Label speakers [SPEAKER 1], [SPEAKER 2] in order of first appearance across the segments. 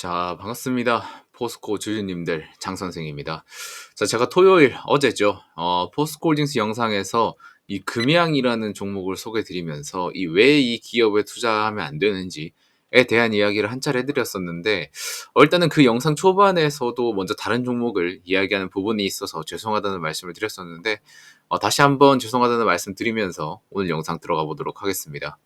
[SPEAKER 1] 자, 반갑습니다. 포스코 주주님들, 장 선생입니다. 자, 제가 토요일, 어제죠. 어, 포스코 홀딩스 영상에서 이 금양이라는 종목을 소개해 드리면서 이 왜 이 기업에 투자하면 안 되는지 에 대한 이야기를 한 차례 해드렸었는데, 어, 일단은 그 영상 초반에서도 먼저 다른 종목을 이야기하는 부분이 있어서 죄송하다는 말씀을 드렸었는데, 어, 다시 한번 죄송하다는 말씀 드리면서 오늘 영상 들어가 보도록 하겠습니다.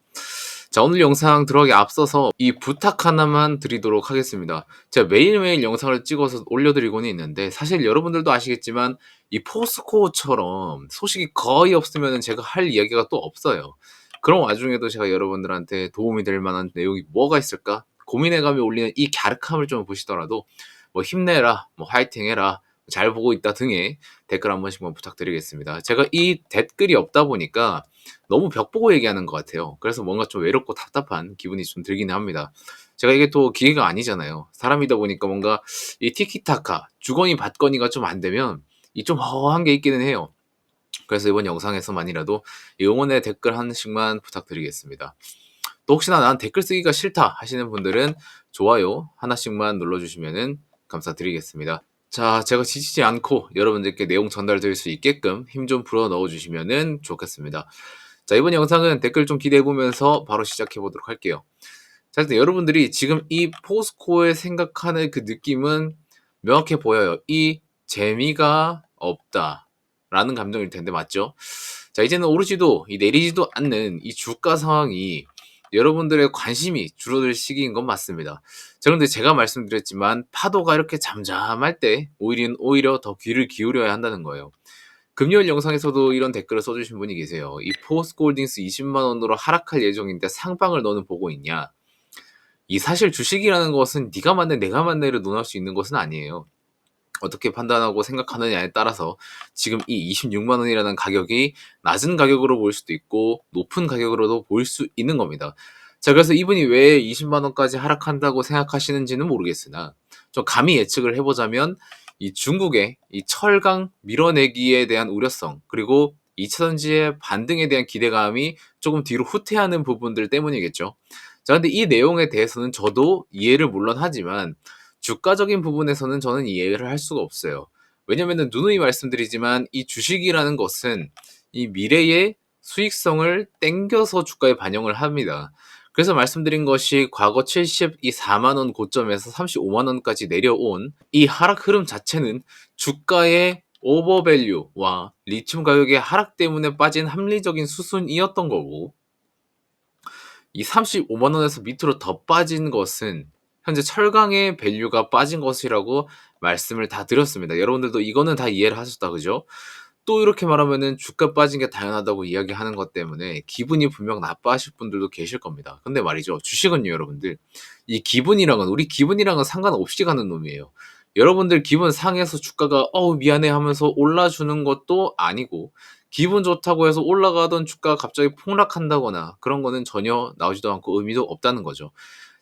[SPEAKER 1] 자, 오늘 영상 들어가기 앞서서 이 부탁 하나만 드리도록 하겠습니다. 제가 매일매일 영상을 찍어서 올려드리고는 있는데, 사실 여러분들도 아시겠지만, 이 포스코처럼 소식이 거의 없으면 제가 할 이야기가 또 없어요. 그런 와중에도 제가 여러분들한테 도움이 될 만한 내용이 뭐가 있을까? 고민해가며 올리는 이 갸륵함을 좀 보시더라도, 뭐 힘내라, 뭐 화이팅 해라, 잘 보고 있다 등의 댓글 한 번씩만 부탁드리겠습니다. 제가 이 댓글이 없다 보니까 너무 벽 보고 얘기하는 것 같아요. 그래서 뭔가 좀 외롭고 답답한 기분이 좀 들기는 합니다. 제가 이게 또 기회가 아니잖아요. 사람이다 보니까 뭔가 이 티키타카, 주거니 받거니가 좀 안 되면 이 좀 허한 게 있기는 해요. 그래서 이번 영상에서만이라도 응원의 댓글 하나씩만 부탁드리겠습니다. 또 혹시나 난 댓글 쓰기가 싫다 하시는 분들은 좋아요 하나씩만 눌러주시면 감사드리겠습니다. 자, 제가 지치지 않고 여러분들께 내용 전달될 수 있게끔 힘 좀 불어 넣어 주시면 좋겠습니다. 자, 이번 영상은 댓글 좀 기대해 보면서 바로 시작해 보도록 할게요. 자, 일단 여러분들이 지금 이 포스코에 생각하는 그 느낌은 명확해 보여요. 이 재미가 없다. 라는 감정일 텐데, 맞죠? 자, 이제는 오르지도, 이 내리지도 않는 이 주가 상황이 여러분들의 관심이 줄어들 시기인 건 맞습니다. 자, 그런데 제가 말씀드렸지만 파도가 이렇게 잠잠할 때 오히려, 오히려 더 귀를 기울여야 한다는 거예요. 금요일 영상에서도 이런 댓글을 써주신 분이 계세요. 이 포스골딩스 20만원으로 하락할 예정인데 상방을 너는 보고 있냐? 이 사실 주식이라는 것은 네가 맞네 내가 맞네를 논할 수 있는 것은 아니에요. 어떻게 판단하고 생각하느냐에 따라서 지금 이 26만 원이라는 가격이 낮은 가격으로 보일 수도 있고 높은 가격으로도 보일 수 있는 겁니다. 자, 그래서 이분이 왜 20만 원까지 하락한다고 생각하시는지는 모르겠으나 좀 감히 예측을 해보자면 이 중국의 이 철강 밀어내기에 대한 우려성 그리고 2차 전지의 반등에 대한 기대감이 조금 뒤로 후퇴하는 부분들 때문이겠죠. 자, 근데 이 내용에 대해서는 저도 이해를 물론 하지만 주가적인 부분에서는 저는 이해를 할 수가 없어요. 왜냐면은 누누이 말씀드리지만 이 주식이라는 것은 이 미래의 수익성을 땡겨서 주가에 반영을 합니다. 그래서 말씀드린 것이 과거 74만 원 고점에서 35만 원까지 내려온 이 하락 흐름 자체는 주가의 오버밸류와 리튬 가격의 하락 때문에 빠진 합리적인 수순이었던 거고 이 35만 원에서 밑으로 더 빠진 것은 현재 철강의 밸류가 빠진 것이라고 말씀을 다 드렸습니다. 여러분들도 이거는 다 이해를 하셨다, 그죠? 또 이렇게 말하면은 주가 빠진 게 당연하다고 이야기하는 것 때문에 기분이 분명 나빠하실 분들도 계실 겁니다. 근데 말이죠. 주식은요, 여러분들. 이 기분이랑은, 우리 기분이랑은 상관없이 가는 놈이에요. 여러분들 기분 상해서 주가가, 어우, 미안해 하면서 올라주는 것도 아니고, 기분 좋다고 해서 올라가던 주가가 갑자기 폭락한다거나 그런 거는 전혀 나오지도 않고 의미도 없다는 거죠.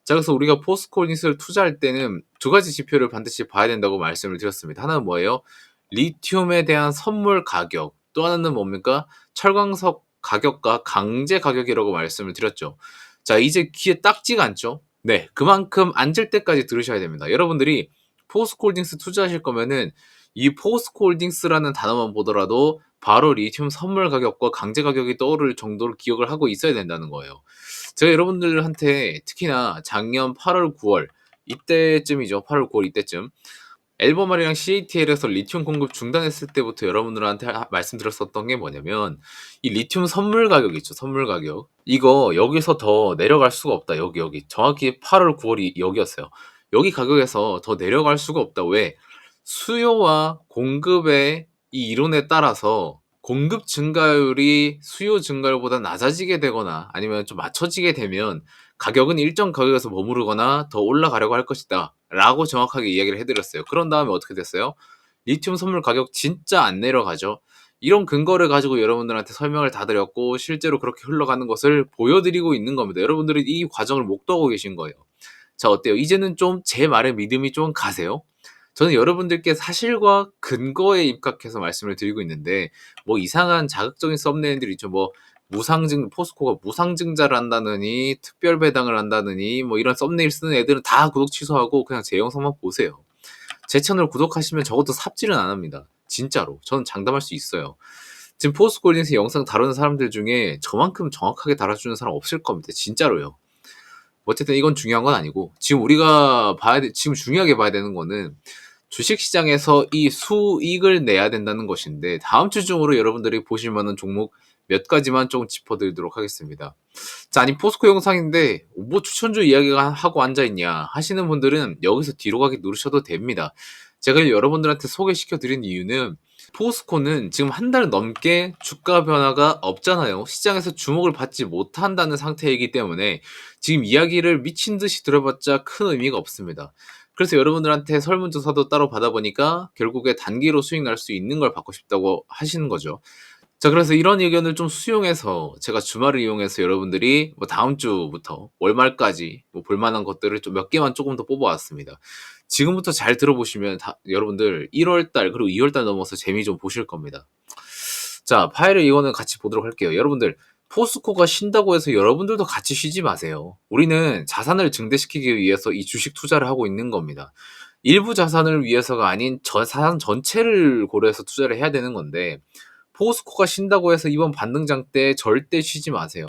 [SPEAKER 1] 자, 그래서 우리가 포스코홀딩스를 투자할 때는 두 가지 지표를 반드시 봐야 된다고 말씀을 드렸습니다. 하나는 뭐예요? 리튬에 대한 선물 가격. 또 하나는 뭡니까? 철광석 가격과 강제 가격이라고 말씀을 드렸죠. 자, 이제 귀에 딱지가 않죠? 네, 그만큼 앉을 때까지 들으셔야 됩니다. 여러분들이 포스코홀딩스 투자하실 거면은 이 포스코홀딩스라는 단어만 보더라도 바로 리튬 선물 가격과 강제 가격이 떠오를 정도로 기억을 하고 있어야 된다는 거예요. 제가 여러분들한테 특히나 작년 8월, 9월 이때쯤이죠. 8월, 9월 이때쯤 앨범알이랑 CATL에서 리튬 공급 중단했을 때부터 여러분들한테 말씀드렸었던 게 뭐냐면 이 리튬 선물 가격 있죠. 선물 가격. 이거 여기서 더 내려갈 수가 없다. 여기 여기. 정확히 8월, 9월이 여기였어요. 여기 가격에서 더 내려갈 수가 없다. 왜? 수요와 공급의 이 이론에 따라서 공급 증가율이 수요 증가율보다 낮아지게 되거나 아니면 좀 맞춰지게 되면 가격은 일정 가격에서 머무르거나 더 올라가려고 할 것이다. 라고 정확하게 이야기를 해드렸어요. 그런 다음에 어떻게 됐어요? 리튬 선물 가격 진짜 안 내려가죠. 이런 근거를 가지고 여러분들한테 설명을 다 드렸고 실제로 그렇게 흘러가는 것을 보여드리고 있는 겁니다. 여러분들이 이 과정을 목도하고 계신 거예요. 자 어때요? 이제는 좀 제 말에 믿음이 좀 가세요? 저는 여러분들께 사실과 근거에 입각해서 말씀을 드리고 있는데 뭐 이상한 자극적인 썸네일들이 있죠. 뭐 무상증 포스코가 무상증자를 한다느니 특별 배당을 한다느니 뭐 이런 썸네일 쓰는 애들은 다 구독 취소하고 그냥 제 영상만 보세요. 제 채널 구독하시면 적어도 삽질은 안 합니다. 진짜로. 저는 장담할 수 있어요. 지금 포스코홀딩스 영상 다루는 사람들 중에 저만큼 정확하게 달아주는 사람 없을 겁니다. 진짜로요. 어쨌든 이건 중요한 건 아니고 지금 우리가 봐야 돼, 지금 중요하게 봐야 되는 거는 주식시장에서 이 수익을 내야 된다는 것인데 다음 주 중으로 여러분들이 보실 만한 종목 몇 가지만 조금 짚어드리도록 하겠습니다. 자, 아니 포스코 영상인데 뭐 추천주 이야기가 하고 앉아있냐 하시는 분들은 여기서 뒤로 가기 누르셔도 됩니다. 제가 여러분들한테 소개시켜 드린 이유는 포스코는 지금 한 달 넘게 주가 변화가 없잖아요. 시장에서 주목을 받지 못한다는 상태이기 때문에 지금 이야기를 미친 듯이 들어봤자 큰 의미가 없습니다. 그래서 여러분들한테 설문조사도 따로 받아보니까 결국에 단기로 수익 날 수 있는 걸 받고 싶다고 하시는 거죠. 자, 그래서 이런 의견을 좀 수용해서 제가 주말을 이용해서 여러분들이 뭐 다음 주부터 월말까지 뭐 볼만한 것들을 좀 몇 개만 조금 더 뽑아왔습니다. 지금부터 잘 들어보시면 다, 여러분들 1월달 그리고 2월달 넘어서 재미 좀 보실 겁니다. 자, 파일을 이거는 같이 보도록 할게요. 여러분들 포스코가 쉰다고 해서 여러분들도 같이 쉬지 마세요. 우리는 자산을 증대시키기 위해서 이 주식 투자를 하고 있는 겁니다. 일부 자산을 위해서가 아닌 전, 자산 전체를 고려해서 투자를 해야 되는 건데 포스코가 쉰다고 해서 이번 반등장 때 절대 쉬지 마세요.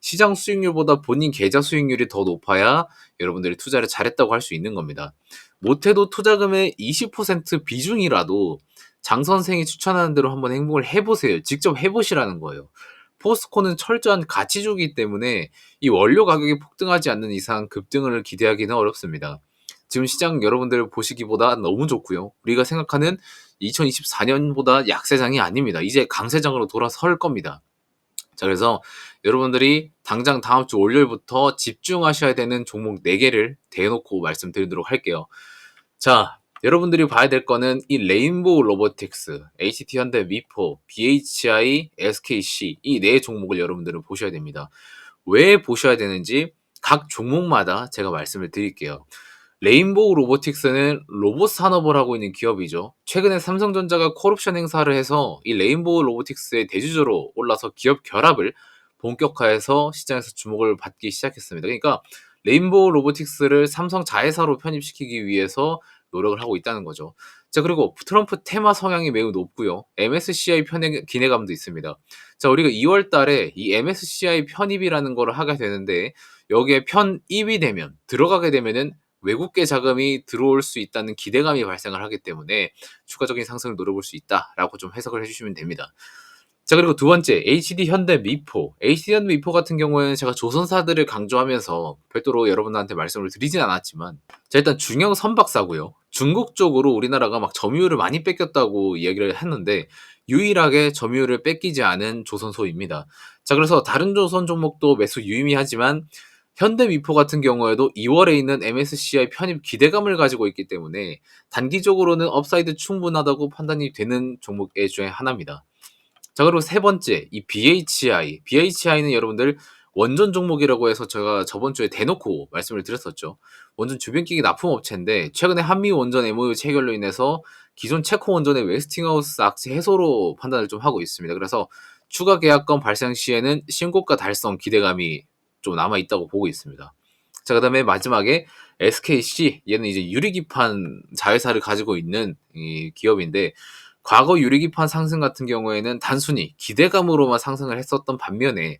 [SPEAKER 1] 시장 수익률보다 본인 계좌 수익률이 더 높아야 여러분들이 투자를 잘했다고 할 수 있는 겁니다. 못해도 투자금의 20% 비중이라도 장 선생이 추천하는 대로 한번 행동을 해보세요. 직접 해보시라는 거예요. 포스코는 철저한 가치주기 때문에 이 원료 가격이 폭등하지 않는 이상 급등을 기대하기는 어렵습니다. 지금 시장 여러분들 보시기보다 너무 좋고요. 우리가 생각하는 2024년보다 약세장이 아닙니다. 이제 강세장으로 돌아설 겁니다. 자, 그래서 여러분들이 당장 다음 주 월요일부터 집중하셔야 되는 종목 4개를 대놓고 말씀드리도록 할게요. 자, 여러분들이 봐야 될 거는 이 레인보우 로보틱스, HT 현대 미포, BHI, SKC 이 네 종목을 여러분들은 보셔야 됩니다. 왜 보셔야 되는지 각 종목마다 제가 말씀을 드릴게요. 레인보우 로보틱스는 로봇 산업을 하고 있는 기업이죠. 최근에 삼성전자가 콜옵션 행사를 해서 이 레인보우 로보틱스의 대주주로 올라서 기업 결합을 본격화해서 시장에서 주목을 받기 시작했습니다. 그러니까 레인보우 로보틱스를 삼성 자회사로 편입시키기 위해서 노력을 하고 있다는 거죠. 자, 그리고 트럼프 테마 성향이 매우 높고요. MSCI 편의 기대감도 있습니다. 자, 우리가 2월 달에 이 MSCI 편입이라는 거를 하게 되는데 여기에 편입이 되면 들어가게 되면은 외국계 자금이 들어올 수 있다는 기대감이 발생을 하기 때문에 추가적인 상승을 노려볼 수 있다라고 좀 해석을 해주시면 됩니다. 자 그리고 두 번째 HD 현대 미포. HD 현대 미포 같은 경우에는 제가 조선사들을 강조하면서 별도로 여러분들한테 말씀을 드리진 않았지만 자 일단 중형 선박사고요. 중국 쪽으로 우리나라가 막 점유율을 많이 뺏겼다고 이야기를 했는데 유일하게 점유율을 뺏기지 않은 조선소입니다. 자 그래서 다른 조선 종목도 매수 유의미하지만 현대 미포 같은 경우에도 2월에 있는 MSCI 편입 기대감을 가지고 있기 때문에 단기적으로는 업사이드 충분하다고 판단이 되는 종목 중에 하나입니다. 자, 그리고 세 번째, 이 BHI. BHI는 여러분들 원전 종목이라고 해서 제가 저번 주에 대놓고 말씀을 드렸었죠. 원전 주변기기 납품 업체인데 최근에 한미 원전 MOU 체결로 인해서 기존 체코 원전의 웨스팅하우스 악재 해소로 판단을 좀 하고 있습니다. 그래서 추가 계약권 발생 시에는 신고가 달성 기대감이 좀 남아 있다고 보고 있습니다. 자, 그다음에 마지막에 SKC 얘는 이제 유리기판 자회사를 가지고 있는 이 기업인데 과거 유리기판 상승 같은 경우에는 단순히 기대감으로만 상승을 했었던 반면에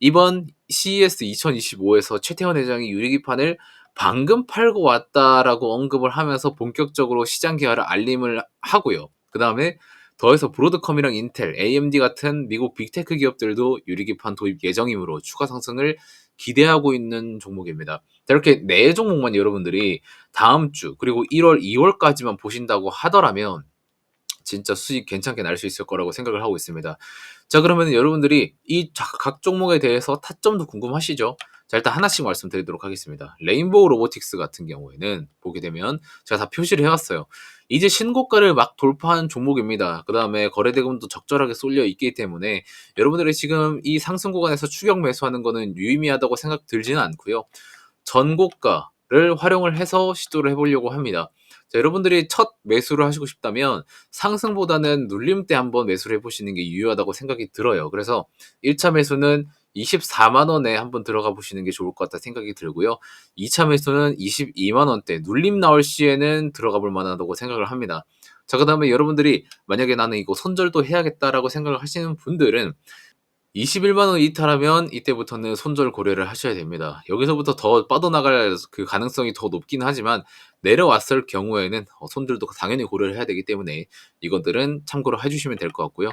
[SPEAKER 1] 이번 CES 2025에서 최태원 회장이 유리기판을 방금 팔고 왔다라고 언급을 하면서 본격적으로 시장 기화를 알림을 하고요. 그 다음에 더해서 브로드컴이랑 인텔, AMD 같은 미국 빅테크 기업들도 유리기판 도입 예정이므로 추가 상승을 기대하고 있는 종목입니다. 이렇게 네 종목만 여러분들이 다음 주 그리고 1월, 2월까지만 보신다고 하더라면 진짜 수익 괜찮게 날 수 있을 거라고 생각을 하고 있습니다. 자 그러면 여러분들이 이 각 종목에 대해서 타점도 궁금하시죠? 자, 일단 하나씩 말씀드리도록 하겠습니다. 레인보우 로보틱스 같은 경우에는 보게 되면 제가 다 표시를 해왔어요. 이제 신고가를 막 돌파한 종목입니다. 그 다음에 거래대금도 적절하게 쏠려 있기 때문에 여러분들이 지금 이 상승 구간에서 추격 매수하는 거는 유의미하다고 생각 들지는 않고요. 전고가 를 활용을 해서 시도를 해보려고 합니다. 자, 여러분들이 첫 매수를 하시고 싶다면 상승보다는 눌림 때 한번 매수를 해보시는 게 유효하다고 생각이 들어요. 그래서 1차 매수는 24만 원에 한번 들어가 보시는 게 좋을 것 같다 생각이 들고요. 2차 매수는 22만 원대 눌림 나올 시에는 들어가 볼 만하다고 생각을 합니다. 자, 그 다음에 여러분들이 만약에 나는 이거 손절도 해야겠다라고 생각을 하시는 분들은 21만원 이탈하면 이때부터는 손절 고려를 하셔야 됩니다. 여기서부터 더 뻗어나갈 그 가능성이 더 높긴 하지만 내려왔을 경우에는 어, 손절도 당연히 고려를 해야 되기 때문에 이것들은 참고로 해주시면 될 것 같고요.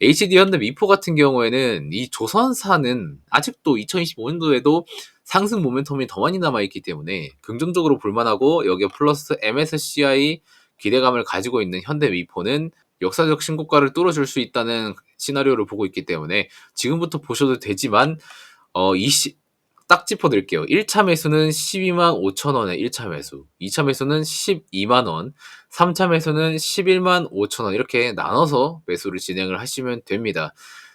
[SPEAKER 1] HD 현대 미포 같은 경우에는 이 조선사는 아직도 2025년도에도 상승 모멘텀이 더 많이 남아있기 때문에 긍정적으로 볼만하고 여기에 플러스 MSCI 기대감을 가지고 있는 현대 미포는 역사적 신고가를 뚫어줄 수 있다는 시나리오를 보고 있기 때문에 지금부터 보셔도 되지만 어, 20, 딱 짚어드릴게요. 1차 매수는 12만 5천 원에 1차 매수, 2차 매수는 12만 원, 3차 매수는 11만 5천 원 이렇게 나눠서 매수를 진행을 하시면 됩니다.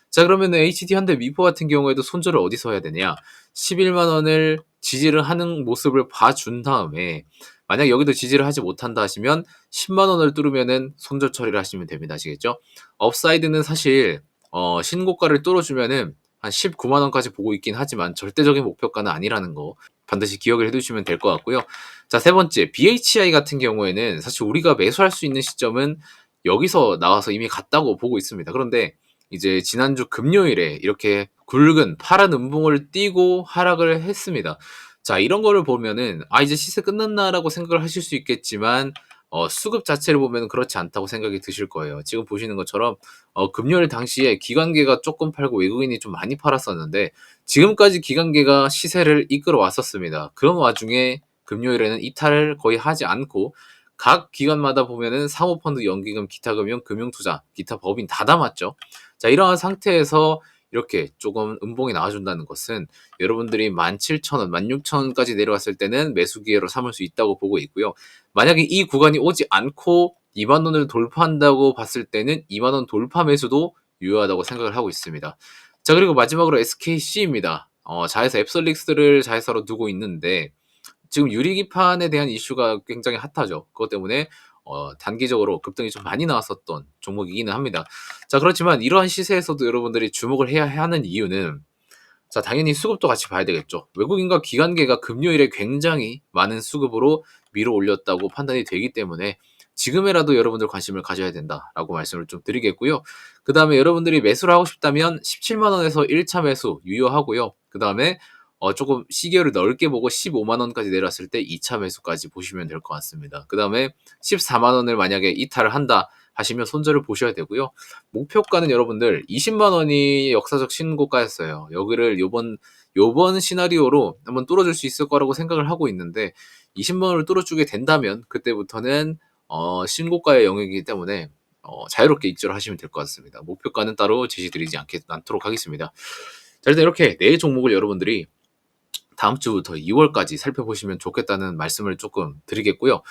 [SPEAKER 1] 자 그러면 HD 현대 미포 같은 경우에도 손절을 어디서 해야 되냐? 11만 원을 지지를 하는 모습을 봐준 다음에 만약 여기도 지지를 하지 못한다 하시면 10만 원을 뚫으면은 손절 처리를 하시면 됩니다. 아시겠죠? 업사이드는 사실 어, 신고가를 뚫어주면은 한 19만 원까지 보고 있긴 하지만 절대적인 목표가는 아니라는 거 반드시 기억을 해두시면 될 것 같고요. 자, 세 번째 BHI 같은 경우에는 사실 우리가 매수할 수 있는 시점은 여기서 나와서 이미 갔다고 보고 있습니다. 그런데 이제 지난주 금요일에 이렇게 굵은 파란 음봉을 띄고 하락을 했습니다. 자, 이런 거를 보면은, 아, 이제 시세 끝났나라고 생각을 하실 수 있겠지만, 어, 수급 자체를 보면 그렇지 않다고 생각이 드실 거예요. 지금 보시는 것처럼, 어, 금요일 당시에 기관계가 조금 팔고 외국인이 좀 많이 팔았었는데, 지금까지 기관계가 시세를 이끌어 왔었습니다. 그런 와중에 금요일에는 이탈을 거의 하지 않고, 각 기관마다 보면은 사모펀드, 연기금, 기타 금융, 금융투자, 기타 법인 다 담았죠. 자, 이러한 상태에서 이렇게 조금 음봉이 나와준다는 것은 여러분들이 17,000원, 16,000원까지 내려왔을 때는 매수 기회로 삼을 수 있다고 보고 있고요. 만약에 이 구간이 오지 않고 2만 원을 돌파한다고 봤을 때는 2만 원 돌파 매수도 유효하다고 생각을 하고 있습니다. 자 그리고 마지막으로 SKC입니다. 어, 자회사 앱솔릭스를 자회사로 두고 있는데 지금 유리기판에 대한 이슈가 굉장히 핫하죠. 그것 때문에 어, 단기적으로 급등이 좀 많이 나왔었던 종목이기는 합니다. 자, 그렇지만 이러한 시세에서도 여러분들이 주목을 해야 하는 이유는 자, 당연히 수급도 같이 봐야 되겠죠. 외국인과 기관계가 금요일에 굉장히 많은 수급으로 밀어 올렸다고 판단이 되기 때문에 지금이라도 여러분들 관심을 가져야 된다라고 말씀을 좀 드리겠고요. 그 다음에 여러분들이 매수를 하고 싶다면 17만원에서 1차 매수 유효하고요. 그 다음에 어, 조금 시계를 넓게 보고 15만 원까지 내렸을 때 2차 매수까지 보시면 될 것 같습니다. 그 다음에 14만 원을 만약에 이탈을 한다 하시면 손절을 보셔야 되고요. 목표가는 여러분들 20만 원이 역사적 신고가였어요. 여기를 요번 요번 시나리오로 한번 뚫어줄 수 있을 거라고 생각을 하고 있는데 20만 원을 뚫어주게 된다면 그때부터는 어, 신고가의 영역이기 때문에 어, 자유롭게 입주를 하시면 될 것 같습니다. 목표가는 따로 제시드리지 않게, 않도록 하겠습니다. 자, 일단 이렇게 네 종목을 여러분들이 다음 주부터 2월까지 살펴보시면 좋겠다는 말씀을 조금 드리겠고요.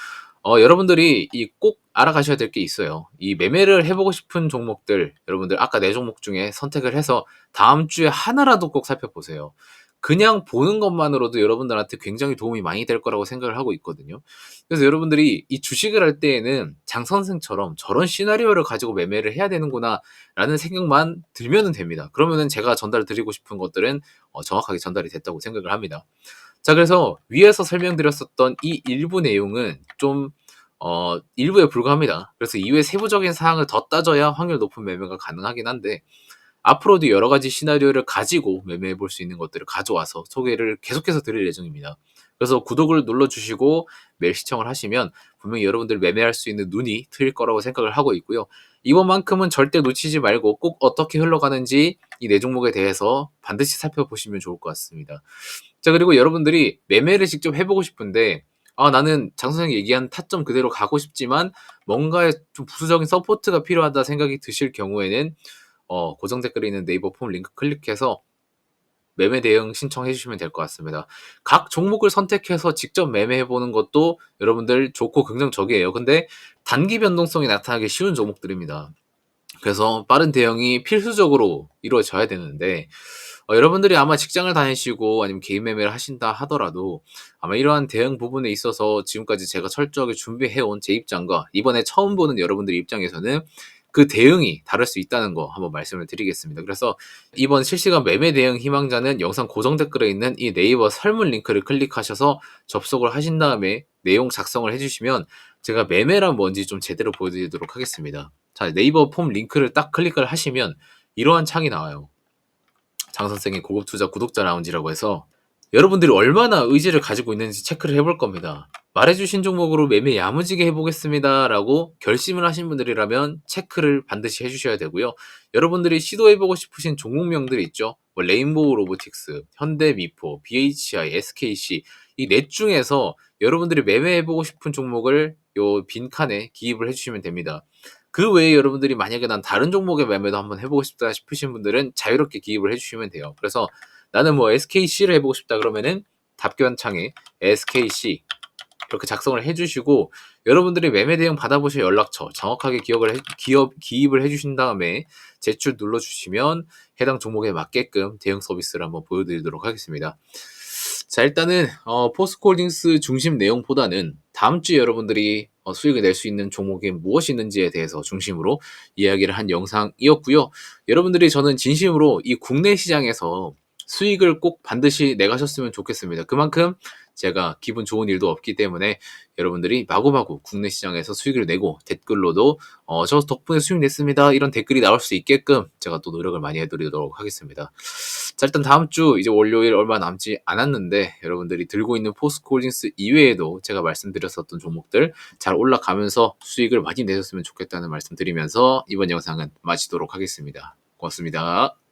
[SPEAKER 1] 어, 여러분들이 이 꼭 알아가셔야 될 게 있어요. 이 매매를 해보고 싶은 종목들, 여러분들 아까 네 종목 중에 선택을 해서 다음 주에 하나라도 꼭 살펴보세요. 그냥 보는 것만으로도 여러분들한테 굉장히 도움이 많이 될 거라고 생각을 하고 있거든요. 그래서 여러분들이 이 주식을 할 때에는 장 선생처럼 저런 시나리오를 가지고 매매를 해야 되는구나 라는 생각만 들면 됩니다. 그러면은 제가 전달 드리고 싶은 것들은 어, 정확하게 전달이 됐다고 생각을 합니다. 자, 그래서 위에서 설명드렸었던 이 일부 내용은 좀 어, 일부에 불과합니다. 그래서 이외 세부적인 사항을 더 따져야 확률 높은 매매가 가능하긴 한데 앞으로도 여러 가지 시나리오를 가지고 매매해 볼 수 있는 것들을 가져와서 소개를 계속해서 드릴 예정입니다. 그래서 구독을 눌러주시고 매일 시청을 하시면 분명히 여러분들 매매할 수 있는 눈이 트일 거라고 생각을 하고 있고요. 이번만큼은 절대 놓치지 말고 꼭 어떻게 흘러가는지 이 네 종목에 대해서 반드시 살펴보시면 좋을 것 같습니다. 자, 그리고 여러분들이 매매를 직접 해보고 싶은데 아, 나는 장선생이 얘기한 타점 그대로 가고 싶지만 뭔가의 좀 부수적인 서포트가 필요하다 생각이 드실 경우에는 어, 고정 댓글에 있는 네이버 폼 링크 클릭해서 매매 대응 신청해 주시면 될 것 같습니다. 각 종목을 선택해서 직접 매매해 보는 것도 여러분들 좋고 긍정적이에요. 근데 단기 변동성이 나타나기 쉬운 종목들입니다. 그래서 빠른 대응이 필수적으로 이루어져야 되는데 어, 여러분들이 아마 직장을 다니시고 아니면 개인 매매를 하신다 하더라도 아마 이러한 대응 부분에 있어서 지금까지 제가 철저하게 준비해 온 제 입장과 이번에 처음 보는 여러분들 입장에서는 그 대응이 다를 수 있다는 거 한번 말씀을 드리겠습니다. 그래서 이번 실시간 매매 대응 희망자는 영상 고정 댓글에 있는 이 네이버 설문 링크를 클릭하셔서 접속을 하신 다음에 내용 작성을 해주시면 제가 매매란 뭔지 좀 제대로 보여드리도록 하겠습니다. 자, 네이버 폼 링크를 딱 클릭을 하시면 이러한 창이 나와요. 장 선생의 고급 투자 구독자 라운지라고 해서 여러분들이 얼마나 의지를 가지고 있는지 체크를 해볼 겁니다. 말해주신 종목으로 매매 야무지게 해보겠습니다. 라고 결심을 하신 분들이라면 체크를 반드시 해주셔야 되고요. 여러분들이 시도해보고 싶으신 종목명들이 있죠. 뭐 레인보우 로보틱스, 현대미포, BHI, SKC 이 넷 중에서 여러분들이 매매해보고 싶은 종목을 요 빈칸에 기입을 해주시면 됩니다. 그 외에 여러분들이 만약에 난 다른 종목의 매매도 한번 해보고 싶다 싶으신 분들은 자유롭게 기입을 해주시면 돼요. 그래서 나는 뭐 SKC를 해보고 싶다 그러면은 답변창에 SKC 이렇게 작성을 해주시고 여러분들이 매매 대응 받아보실 연락처 정확하게 기억을 해, 기업 기입을 해주신 다음에 제출 눌러주시면 해당 종목에 맞게끔 대응 서비스를 한번 보여드리도록 하겠습니다. 자 일단은 어, 포스코홀딩스 중심 내용보다는 다음 주에 여러분들이 어, 수익을 낼 수 있는 종목이 무엇이 있는지에 대해서 중심으로 이야기를 한 영상이었고요. 여러분들이 저는 진심으로 이 국내 시장에서 수익을 꼭 반드시 내가셨으면 좋겠습니다. 그만큼 제가 기분 좋은 일도 없기 때문에 여러분들이 마구마구 국내 시장에서 수익을 내고 댓글로도 어, 저 덕분에 수익 냈습니다. 이런 댓글이 나올 수 있게끔 제가 또 노력을 많이 해드리도록 하겠습니다. 자, 일단 다음 주 이제 월요일 얼마 남지 않았는데 여러분들이 들고 있는 포스코홀딩스 이외에도 제가 말씀드렸었던 종목들 잘 올라가면서 수익을 많이 내셨으면 좋겠다는 말씀 드리면서 이번 영상은 마치도록 하겠습니다. 고맙습니다.